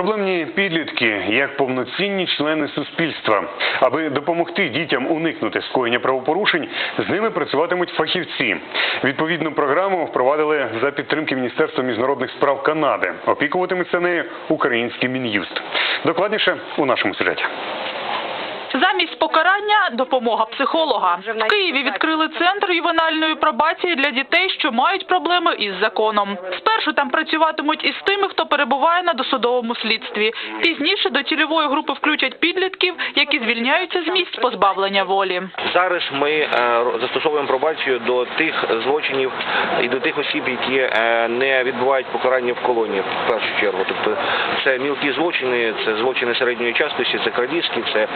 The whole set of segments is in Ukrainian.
Проблемні підлітки як повноцінні члени суспільства. Аби допомогти дітям уникнути скоєння правопорушень, з ними працюватимуть фахівці. Відповідну програму впровадили за підтримки Міністерства міжнародних справ Канади. Опікуватиметься нею український мін'юст. Докладніше у нашому сюжеті. Замість покарання – допомога психолога. В Києві відкрили центр ювенальної пробації для дітей, що мають проблеми із законом. Спершу там працюватимуть із тими, хто перебуває на досудовому слідстві. Пізніше до цільової групи включать підлітків, які звільняються з місць позбавлення волі. Зараз ми е, застосовуємо пробацію до тих злочинів і до тих осіб, які е, не відбувають покарання в колонії в першу чергу. Тобто це мілкі злочини, це злочини середньої частості, це крадіжки, це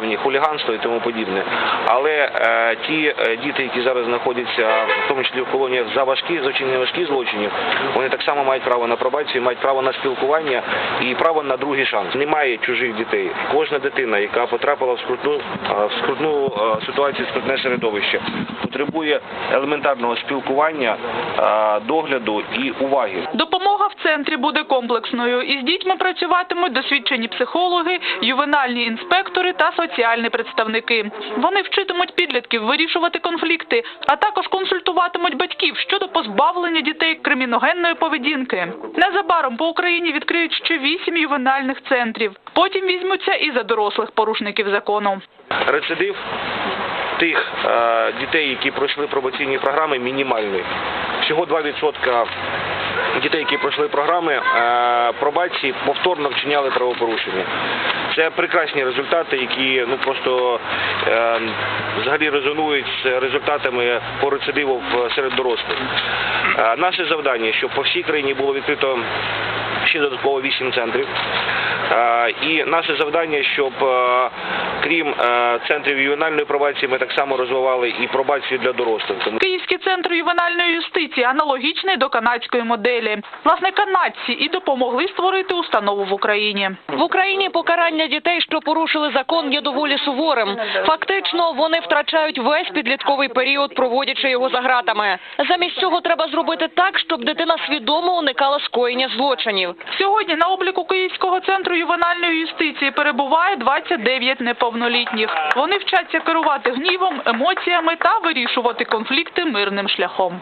певні хуліганства і тому подібне. Але е, ті е, діти, які зараз знаходяться, в тому числі в колоніях за важкі злочини, важкі злочинів, вони так само мають право на пробацію, мають право на спілкування і право на другий шанс. Немає чужих дітей. Кожна дитина, яка потрапила в скрутну, е, в скрутну е, ситуацію, в скрутне середовище, потребує елементарного спілкування, догляду і уваги. Допомога центрі буде комплексною. Із дітьми працюватимуть досвідчені психологи, ювенальні інспектори та соціальні представники. Вони вчитимуть підлітків вирішувати конфлікти, а також консультуватимуть батьків щодо позбавлення дітей криміногенної поведінки. Незабаром по Україні відкриють ще вісім ювенальних центрів. Потім візьмуться і за дорослих порушників закону. Рецидив тих е, дітей, які пройшли пробаційні програми, мінімальний. Всього 2% дітей, які пройшли програми е, пробації, повторно вчиняли правопорушення. Це прекрасні результати, які ну просто е, взагалі резонують з результатами по рецидиву серед дорослих. Е, наше завдання, щоб по всій країні було відкрито ще додатково 8 центрів. Е, І наше завдання, щоб е, крім е, центрів ювенальної пробації, ми так само розвивали і пробацію для дорослих. Київський центр ювенальної юстиції аналогічний до канадської моделі. Власне, канадці і допомогли створити установу в Україні. В Україні покарання дітей, що порушили закон, є доволі суворим. Фактично, вони втрачають весь підлітковий період, проводячи його за ґратами. Замість цього треба зробити так, щоб дитина свідомо уникала скоєння злочинів. Сьогодні на обліку Київського центру ювенальної юстиції перебуває 29 неповнолітніх. Вони вчаться керувати гнівом, емоціями та вирішувати конфлікти мирним шляхом.